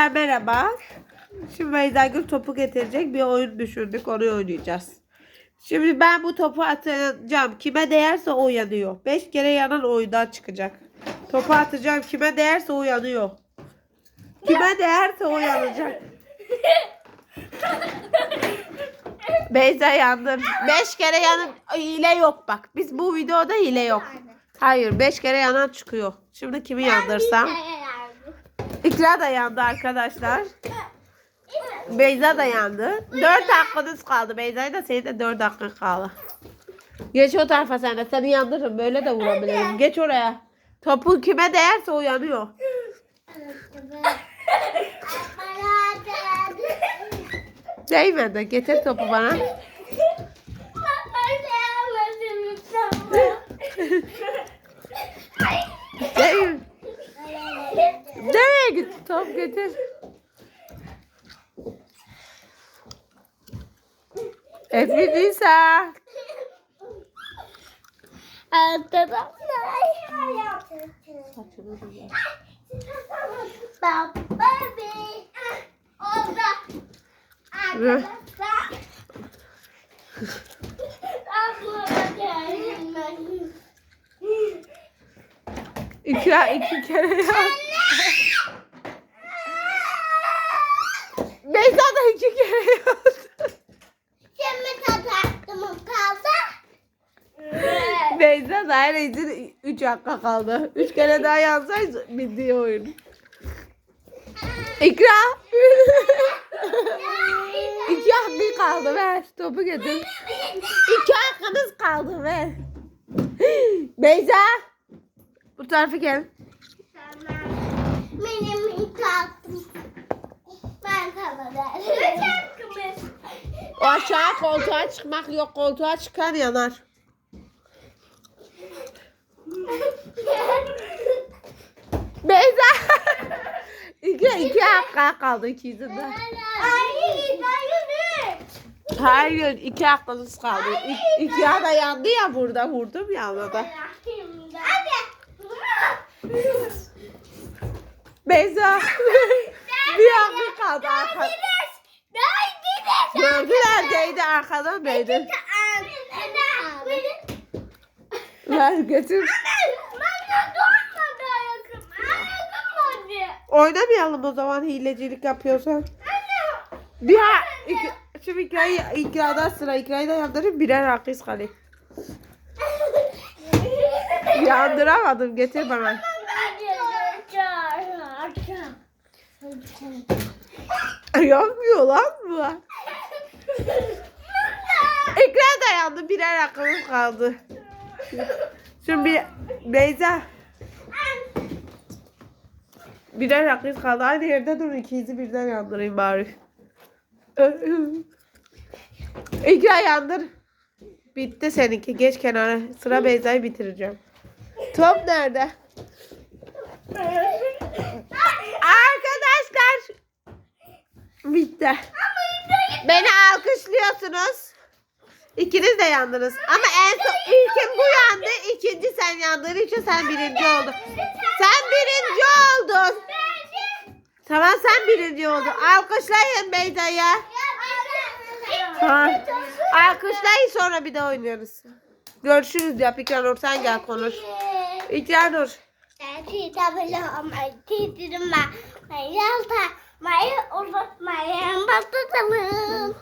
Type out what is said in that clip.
Merhaba. Şimdi Beyza Gül topu getirecek bir oyun düşündük. Onu oynayacağız. Şimdi ben bu topu atacağım. Kime değerse o yanıyor. 5 kere yanan oyundan çıkacak. Topu atacağım. Kime değerse o yanıyor. Kime değerse o yanacak. Beyza yandı. 5 kere yanın hile yok bak. Biz bu videoda hile yok. Hayır 5 kere yanan çıkıyor. Şimdi kimi yandırsam? İkra da yandı arkadaşlar. Beyza da yandı. 4 dakikanız kaldı. Beyza'ya da senin de 4 dakika kaldı. Geç o tarafa sen de. Seni yandırırım. Böyle de vurabilirim. Geç oraya. Topu kime değerse o yanıyor. Değmedi. Getir topu bana. Gitti top getir. Efi Nisa. İkra iki kere yap. Beyza da iki kere yaptı. İçin 3 dakika kaldı. 3 kere daha yapsaydı bildiği oyun. İkra. İki hakkı kaldı ver. Topu getir. İki hakkınız kaldı ver. Beyza. Bu tarafa gel. Benim ilk hakkım. Ben hakkımız. O aşağı koltuğa çıkmak yok. Koltuğa çıkan yanar. Beyza. iki, iki hakka kaldı ikisinde. Ay, hayır. Hayır iki hakkınız kaldı. İ, iki da yandı ya burada vurdum ya ona da. Beyza. bir hakkı kaldı arka. Gördüler değdi arkadan değdi. Ver götür. Oynamayalım o zaman hilecilik yapıyorsan. Bir ha, iki, şimdi ikrayı, ikrada sıra ikrayı da yandırıp birer hakkız kalıyor. Yandıramadım getir bana. Yanmıyor lan bu. Ekran da yandı birer hakkımız kaldı. Şimdi bir, Beyza birer hakkımız kaldı. Aynı yerde dur ikinizi birden yandırayım bari. İkra yandır. Bitti seninki. Geç kenara. Sıra Beyza'yı bitireceğim. Top nerede? Arkadaşlar. Bitti. Beni alkışlıyorsunuz. İkiniz de yandınız. Ama en son ilkim bu yandı. ikinci sen yandığın için sen birinci oldun. Sen oldun. Tamam sen birinci oldun. Alkışlayın Beyza'ya. Tamam. Alkışlayın sonra bir de oynarız. Görüşürüz yap İkranur sen gel konuş. İkranur. Maya uzatmaya başlatalım.